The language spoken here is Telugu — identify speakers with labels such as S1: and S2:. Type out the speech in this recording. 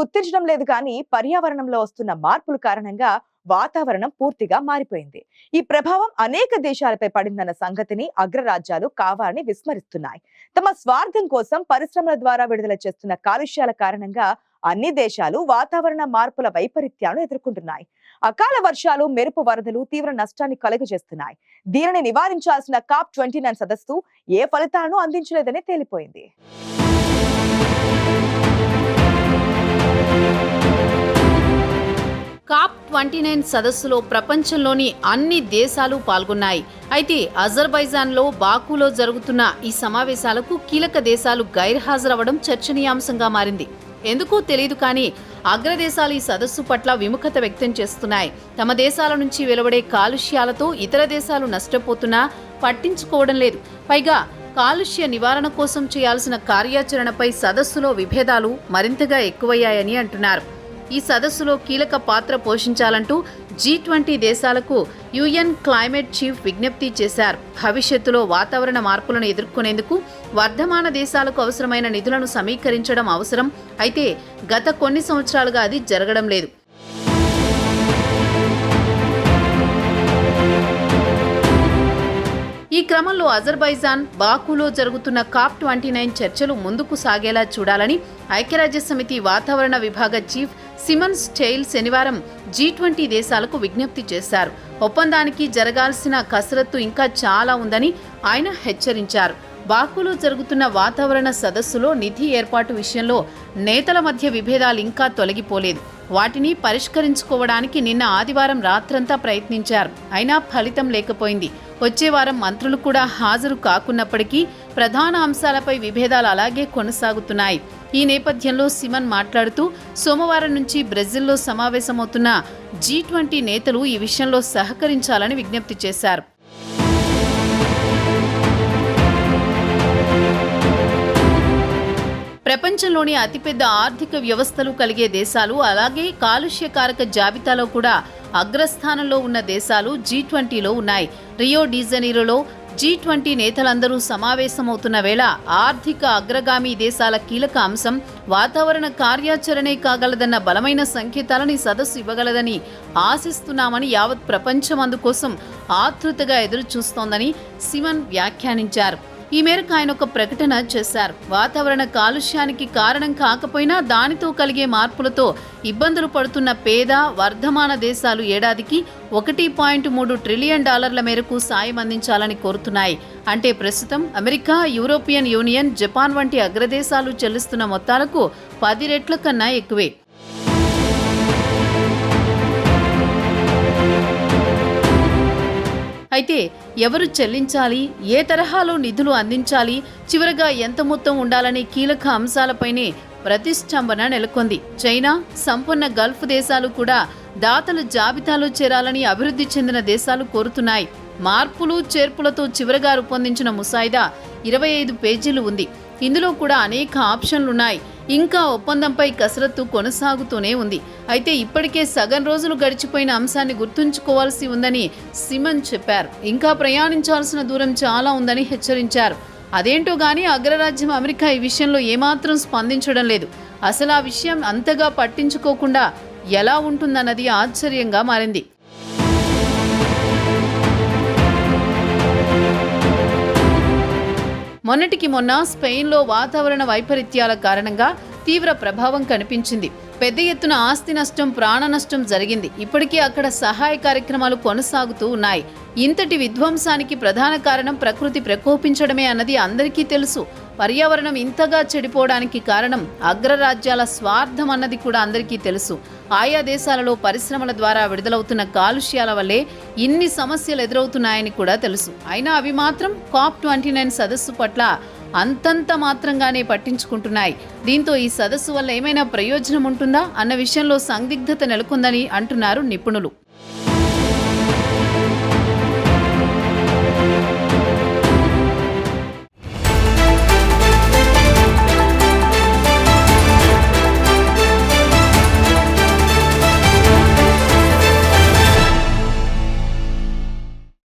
S1: గుర్తించడం లేదు కానీ పర్యావరణంలో వస్తున్న మార్పుల కారణంగా వాతావరణం పూర్తిగా మారిపోయింది. ఈ ప్రభావం అనేక దేశాలపై పడిందన్న సంగతిని అగ్రరాజ్యాలు కావాలని విస్మరిస్తున్నాయి. తమ స్వార్థం కోసం పరిశ్రమల ద్వారా విడుదల చేస్తున్న కాలుష్యాల కారణంగా అన్ని దేశాలు వాతావరణ మార్పుల వైపరీత్యాలను ఎదుర్కొంటున్నాయి. అకాల వర్షాలు మెరుపు వరదలు తీవ్ర నష్టాన్ని కలుగజేస్తున్నాయి. దీనిని నివారించాల్సిన కాప్ ట్వంటీ నైన్ సదస్సు ఏ ఫలితాలను అందించలేదని తేలిపోయింది.
S2: కాప్ ట్వంటీ నైన్ సదస్సులో ప్రపంచంలోని అన్ని దేశాలు పాల్గొన్నాయి. అయితే అజర్బైజాన్లో బాకులో జరుగుతున్న ఈ సమావేశాలకు కీలక దేశాలు గైర్హాజరవడం చర్చనీయాంశంగా మారింది. ఎందుకో తెలియదు కానీ అగ్రదేశాలు ఈ సదస్సు పట్ల విముఖత వ్యక్తం చేస్తున్నాయి. తమ దేశాల నుంచి వెలువడే కాలుష్యాలతో ఇతర దేశాలు నష్టపోతున్నా పట్టించుకోవడం లేదు. పైగా కాలుష్య నివారణ కోసం చేయాల్సిన కార్యాచరణపై సదస్సులో విభేదాలు మరింతగా ఎక్కువయ్యాయని అంటున్నారు. ఈ సదస్సులో కీలక పాత్ర పోషించాలంటూ జీ ట్వంటీ దేశాలకు యుఎన్ క్లైమేట్ చీఫ్ విజ్ఞప్తి చేశారు. భవిష్యత్తులో వాతావరణ మార్పులను ఎదుర్కొనేందుకు వర్ధమాన దేశాలకు అవసరమైన నిధులను సమీకరించడం అవసరం. అయితే గత కొన్ని సంవత్సరాలుగా అది జరగడం లేదు. ఈ క్రమంలో అజర్బైజాన్ బాకులో జరుగుతున్న కాప్ ట్వంటీ నైన్ చర్చలు ముందుకు సాగేలా చూడాలని ఐక్యరాజ్య సమితి వాతావరణ విభాగ చీఫ్ సిమన్స్ టెయిల్ శనివారం జీ ట్వంటీ దేశాలకు విజ్ఞప్తి చేశారు. ఒప్పందానికి జరగాల్సిన కసరత్తు ఇంకా చాలా ఉందని ఆయన హెచ్చరించారు. బాకులో జరుగుతున్న వాతావరణ సదస్సులో నిధి ఏర్పాటు విషయంలో నేతల మధ్య విభేదాలు ఇంకా తొలగిపోలేదు. వాటిని పరిష్కరించుకోవడానికి నిన్న ఆదివారం రాత్రంతా ప్రయత్నించారు. అయినా ఫలితం లేకపోయింది. వచ్చే వారం మంత్రులు కూడా హాజరు కాకున్నప్పటికీ ప్రధాన అంశాలపై విభేదాలు అలాగే కొనసాగుతున్నాయి. ఈ నేపథ్యంలో సిమన్ మాట్లాడుతూ సోమవారం నుంచి బ్రెజిల్లో సమావేశమవుతున్న జీ ట్వంటీ నేతలు ఈ విషయంలో సహకరించాలని విజ్ఞప్తి చేశారు. ప్రపంచంలోని అతిపెద్ద ఆర్థిక వ్యవస్థలు కలిగే దేశాలు అలాగే కాలుష్యకారక జాబితాలో కూడా అగ్రస్థానంలో ఉన్న దేశాలు జీ ట్వంటీలో ఉన్నాయి. రియో డిజనీరోలో జీ ట్వంటీ నేతలందరూ సమావేశమవుతున్న వేళ ఆర్థిక అగ్రగామి దేశాల కీలక అంశం వాతావరణ కార్యాచరణే కాగలదన్న బలమైన సంకేతాలని సదస్సు ఇవ్వగలదని ఆశిస్తున్నామని యావత్ ప్రపంచం అందుకోసం ఆతృతగా ఎదురుచూస్తోందని సిమన్ వ్యాఖ్యానించారు. ఈ మేరకు ఆయన ఒక ప్రకటన చేశారు. వాతావరణ కాలుష్యానికి కారణం కాకపోయినా దానితో కలిగే మార్పులతో ఇబ్బందులు పడుతున్న పేద వర్ధమాన దేశాలు ఏడాదికి ఒకటి పాయింట్ మూడు ట్రిలియన్ డాలర్ల మేరకు సాయం అందించాలని కోరుతున్నాయి. అంటే ప్రస్తుతం అమెరికా యూరోపియన్ యూనియన్ జపాన్ వంటి అగ్రదేశాలు చెల్లిస్తున్న మొత్తాలకు పది రెట్ల కన్నా ఎక్కువే. అయితే ఎవరు చెల్లించాలి? ఏ తరహాలో నిధులు అందించాలి? చివరగా ఎంత మొత్తం ఉండాలనే కీలక అంశాలపైనే ప్రతిష్టంభన నెలకొంది. చైనా సంపన్న గల్ఫ్ దేశాలు కూడా దాతల జాబితాలో చేరాలని అభివృద్ధి చెందిన దేశాలు కోరుతున్నాయి. మార్పులు చేర్పులతో చివరగా రూపొందించిన ముసాయిదా ఇరవై ఐదు పేజీలు ఉంది. ఇందులో కూడా అనేక ఆప్షన్లు ఉన్నాయి ఇంకా ఒప్పందంపై కసరత్తు కొనసాగుతూనే ఉంది. అయితే ఇప్పటికే సగం రోజులు గడిచిపోయిన అంశాన్ని గుర్తుంచుకోవాల్సి ఉందని సిమన్ చెప్పారు. ఇంకా ప్రయాణించాల్సిన దూరం చాలా ఉందని హెచ్చరించారు. అదేంటో కానీ అగ్రరాజ్యం అమెరికా ఈ విషయంలో ఏమాత్రం స్పందించడం లేదు. అసలు ఆ విషయం అంతగా పట్టించుకోకుండా ఎలా ఉంటుందన్నది ఆశ్చర్యంగా మారింది. మొన్నటికి మొన్న స్పెయిన్లో వాతావరణ వైపరీత్యాల కారణంగా తీవ్ర ప్రభావం కనిపించింది. పెద్ద ఎత్తున ఆస్తి నష్టం ప్రాణ నష్టం జరిగింది. ఇప్పటికీ అక్కడ సహాయ కార్యక్రమాలు కొనసాగుతూ ఉన్నాయి. ఇంతటి విధ్వంసానికి ప్రధాన కారణం ప్రకృతి ప్రకోపించడమే అన్నది అందరికీ తెలుసు. పర్యావరణం ఇంతగా చెడిపోవడానికి కారణం అగ్రరాజ్యాల స్వార్థం అన్నది కూడా అందరికీ తెలుసు. ఆయా దేశాలలో పరిశ్రమల ద్వారా విడుదలవుతున్న కాలుష్యాల వల్లే ఇన్ని సమస్యలు ఎదురవుతున్నాయని కూడా తెలుసు. అయినా అవి మాత్రం కాప్ ట్వంటీ నైన్ సదస్సు పట్ల అంతంత మాత్రంగానే పట్టించుకుంటున్నాయి. దీంతో ఈ సదస్సు వల్ల ఏమైనా ప్రయోజనం ఉంటుందా? అన్న విషయంలో సందిగ్ధత నెలకొందని అంటున్నారు నిపుణులు.